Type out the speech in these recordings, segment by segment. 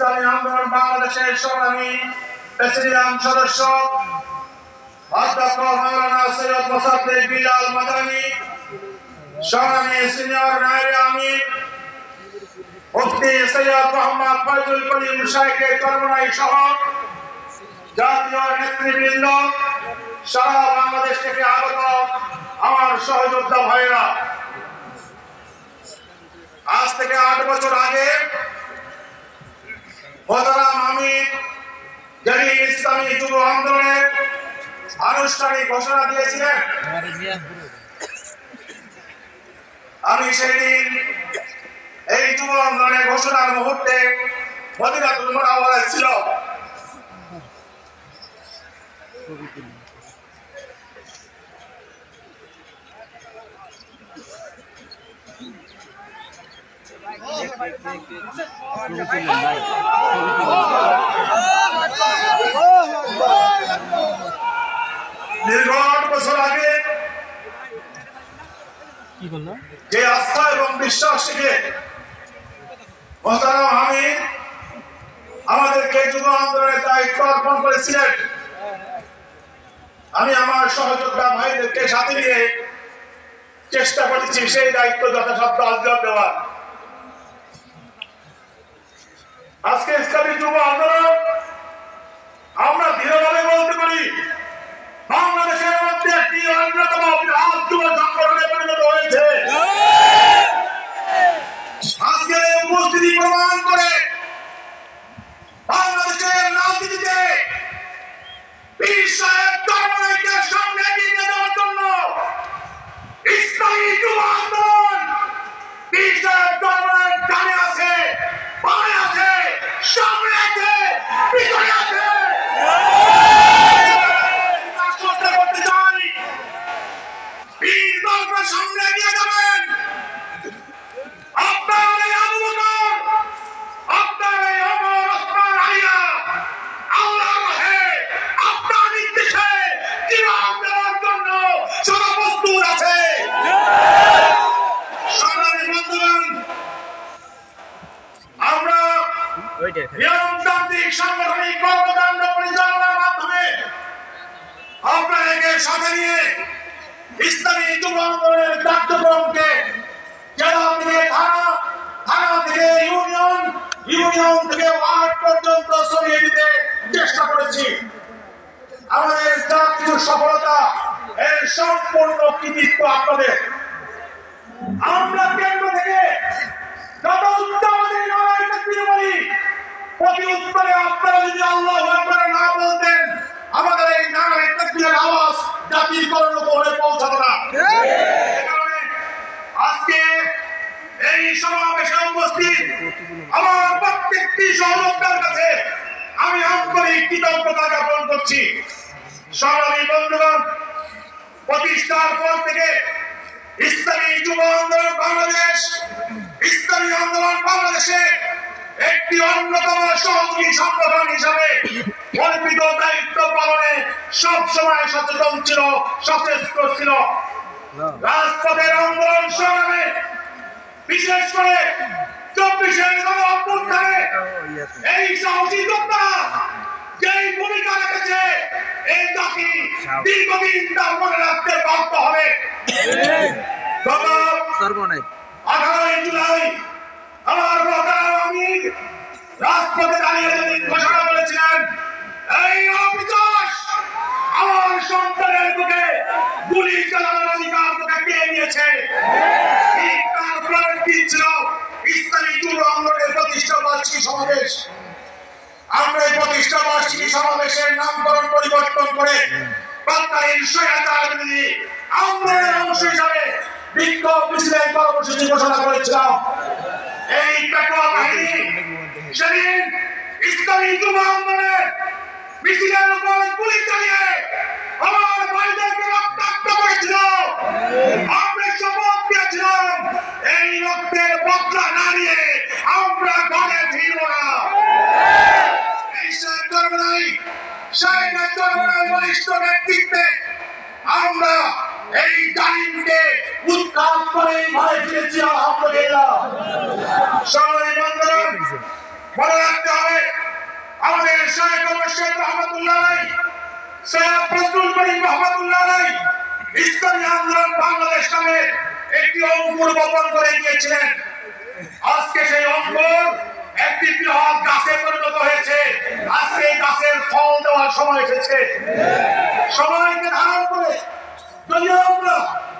ইসলামী আন্দোলন বাংলাদেশের সংগ্রামী প্রেসিডিয়াম সদস্য, অধ্যক্ষ সৈয়দ মোসাদ্দেক বিলাল মাদানী, সংগ্রামী সিনিয়র নায়েবে আমির, মুফতি সৈয়দ মোহাম্মদ ফয়জুল করিম কর্মনাই সহ জাতীয় নেতৃবৃন্দ, সারা বাংলাদেশ থেকে আগত আমার সহযোদ্ধা ভাইয়েরা আজ থেকে আট বছর আগে মোহতারাম আমির যিনি আনুষ্ঠানিক ঘোষণা দিয়েছিলেন। আমি এই যুব আন্দোলনের ঘোষণার মুহূর্তে মদিনাতুল ছিল দীর্ঘ আট বছর আগে কি করল যে আস্থা এবং বিশ্বাস শিখে মোহতারাম হামিদ আমাদেরকে যুব আন্দোলনের দায়িত্ব অর্পণ করেছিলেন। আমি আমার সহযোদ্ধা ভাইদেরকে সাথে নিয়ে চেষ্টা করেছি সেই দায়িত্ব যথাসাধ্য আজগার দেওয়ার। আজকে ইসলামী যুব আন্দোলন আমরা দৃঢ়ভাবে বলতে পারি বাংলাদেশের মধ্যে একটি অন্যতম বৃহৎ যুব সংগঠনে পরিণত হয়েছে আজকের এই উপস্থিতি প্রমাণ করে বাংলাদেশের রাজনীতিতে পীর সাহেব ধর্মকে সামনে এগিয়ে নিয়ে যাওয়ার জন্য ইসলামী যুব আন্দোলন পীর সাহেব ধর্মের ডানে আছে বামে আছে সামনে আছে পিছনে আছে আশ্বস্ত করতে চাই পীর ধর্মের সামনে এগিয়ে যাবেন আপনার এই আবু বকর, আপনার এই ওমর, ওসমান, আলিয়া, আল্লাহর রাহে, আপনার নির্দেশে জীবন দেওয়ার জন্য সব প্রস্তুত আছে। সংগ্রামী বন্ধুগণ, আমরা থেকে চেষ্টা করেছি। আমাদের সফলতা এর সম্পূর্ণ কৃতিত্ব আপনাদের। আমরা কেন্দ্র থেকে যত প্রতি উত্তরে আপনারা যদি আল্লাহ আকবার না বলতেন, আমাদের এই নামের তাকবীরের আওয়াজ জাতির করণ উপরে পৌঁছাতো না। আজকে এই সমাবেশে উপস্থিত আমার প্রত্যেকটি সহযোদ্ধার কাছে আমি আন্তরিক কৃতজ্ঞতা জ্ঞাপন করছি। সংগ্রামী বন্ধুগণ, প্রতিষ্ঠার পর থেকে ইসলামী যুব আন্দোলন বাংলাদেশ, ইসলামী আন্দোলন বাংলাদেশে একটি অন্যতম সহযোগী সংগঠন হিসাবে কল্পিত দায়িত্ব পালনে সব সময় সচেতন ছিল সচেষ্ট ছিল। রাজপথের আন্দোলন সংগ্রামে বিশেষ করে অভ্যুত্থানে এই সাহসী যোদ্ধারা যেই ভূমিকা রেখেছে এই জাতি দীর্ঘদিন তা মনে রাখতে বাধ্য হবে। গত আঠারোই জুলাই আমার মহতারাম রাজপথে দাঁড়িয়ে যেদিন ঘোষণা করেছিলেন এই অবিশ্বাস আমার সন্তানের বুকে গুলি চালানোর অধিকার তোকে কে নিয়েছে ঠিক তার পরের ছিল? ইসলামী যুব আন্দোলনের প্রতিষ্ঠা বার্ষিকী সমাবেশ। আমরা এই প্রতিষ্ঠা বার্ষিকী সমাবেশের নামকরণ পরিবর্তন করে তৎকালীন বিরোধী আন্দোলনের অংশ হিসাবে বিক্ষোভ মিছিলের কর্মসূচি ঘোষণা করেছিলাম। এই পেটোয়া বাহিনী সেদিন ইসলামী যুব আন্দোলনের মিছিলের উপর গুলি চালিয়ে আমার ভাইদেরকে রক্তাক্ত করেছিল। আমরা শপথ দিয়েছিলাম, এই রক্তের বদলা না নিয়ে আমরা ঘরে ফিরব না। এই শেখ চরমনাই শেখ চরমনাই বলিষ্ঠ নেতৃত্বে আমরা এই জালিমকে করে ঘরে ফিরেছি আলহামদুলিল্লাহ সবাই বন্ধুরা আন্দোলন বাংলাদেশ একটি অঙ্কুর বপন করে গিয়েছিলেন আজকে সেই অঙ্কুর একটি বৃহৎ গাছে পরিণত হয়েছে। আজকে গাছের ফল দেওয়ার সময় এসেছে। সময়কে ধারণ করে যদি আমরা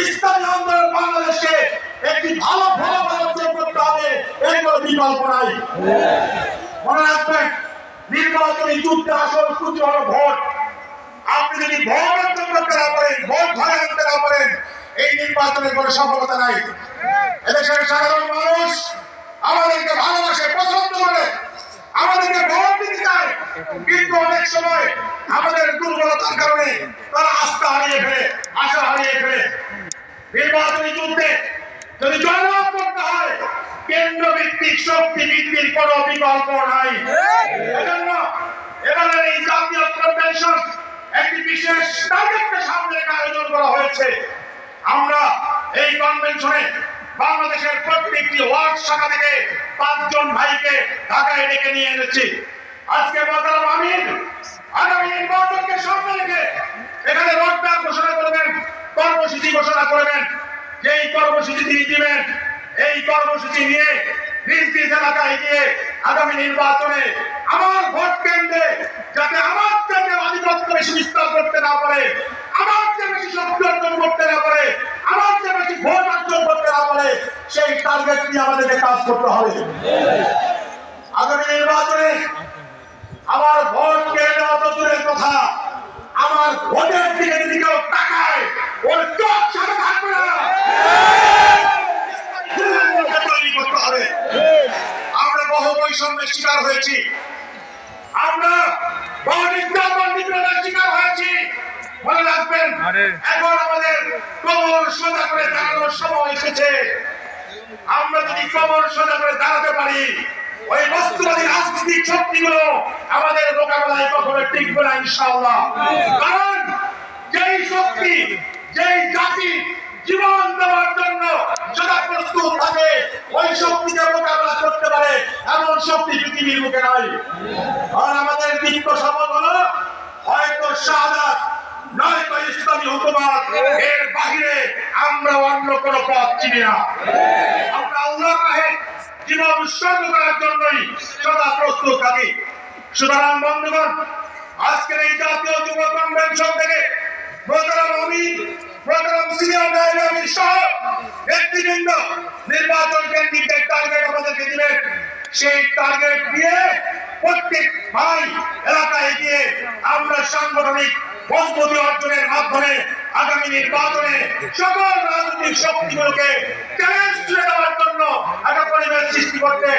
ইসলামী বাংলাদেশে একটি ভালো ফলাফল অর্জন করতে হবে, এর কোনো বিকল্প নাই। মনে রাখবেন, নির্বাচনী যুদ্ধে আসল হলো ভোট। আপনি যদি ভোট অর্জন ভোট ঘরে আনতে না এই নির্বাচনের কোনো সফলতা নাই। সাধারণ মানুষ আমাদেরকে ভালোবাসে, পছন্দ করে। আমাদেরকে ভোট দিতে চায়। কিন্তু অনেক সময় আমাদের দুর্বলতার কারণে তারা আস্থা হারিয়ে ফেলে, আশা হারিয়ে ফেলে। নির্বাচনী যুদ্ধে যদি জয়লাভ করতে হয় কেন্দ্র ভিত্তিক শক্তি ভিত্তির কোন বিকল্প নাই। এজন্য এবারে এই জাতীয় কনভেনশন একটি বিশেষ টার্গেটকে সামনে রেখে আয়োজন করা হয়েছে। আমরা এই কনভেনশনে বাংলাদেশের প্রত্যেকটি ওয়ার্ড শাখা থেকে পাঁচজন ভাইকে ঢাকায় ডেকে নিয়ে এনেছি আজকে বলতাম আমি। আগামী নির্বাচনকে সামনে রেখে এখানে রোডম্যাপ ঘোষণা করবেন, কর্মসূচি ঘোষণা করবেন। যেই কর্মসূচি তিনি দিবেন, এই কর্মসূচি নিয়ে নিজ নিজ এলাকায় গিয়ে আগামী নির্বাচনে আমার ভোট কেন্দ্রে যাতে আমার চেয়ে আধিপত্য বেশি বিস্তার করতে না পারে, আমার চেয়ে বেশি শক্তি অর্জন করতে না পারে আমার চেয়ে বেশি ভোট অর্জন করতে না পারে সেই টার্গেট নিয়ে আমাদেরকে কাজ করতে হবে। আগামী নির্বাচনে আমার ভোট কেড়ে নেওয়া তো দূরের কথা। আমার ভোটের দিকে যদি কেউ তাকায় ওর চোখ সাথে থাকবে না। করতে হবে। আমরা বহু বৈষম্যের শিকার হয়েছি। আমরা বহু নির্যাতন নিপীড়নের শিকার হয়েছি। মনে রাখবেন এখন আমাদের সোজা করে দাঁড়ানোর সময় এসেছে। আমরা যদি কবর সোজা করে দাঁড়াতে পারি, ওই বস্তুবাদী রাজনৈতিক শক্তিগুলো আমাদের মোকাবেলায় কখনো টিকবে না, ইনশাআল্লাহ। কারণ যেই শক্তি, যেই জাতি জীবন দেওয়ার জন্য সদা প্রস্তুত থাকে, ওই শক্তিকে মোকাবেলা করতে পারে এমন শক্তি পৃথিবীর মুখে নাই। আর আমাদের দিব্য শপথ হলো হয়তো শাহাদাত নয়তো ইসলামী হুকুমত এর বাহিরে আমরা অন্য কোনো পথ জীবন উৎসর্গ প্রস্তুত থাকি। সুতরাং বন্ধুগণ, আজকের এই জাতীয় যুব কনভেনশন থেকে প্রোগ্রাম অমিত প্রোগ্রাম সিনিয়র নেতৃবৃন্দ নির্বাচন কেন্দ্রিক টার্গেট আমাদেরকে দিলেন সেই টার্গেট দিয়ে প্রত্যেক ভাই এলাকায় গিয়ে আমরা সাংগঠনিক মজবুতি অর্জনের মাধ্যমে আগামী নির্বাচনে সকল রাজনৈতিক শক্তিগুলোকে চ্যালেঞ্জ তুলে দেওয়ার জন্য একটা পরিবেশ সৃষ্টি করতে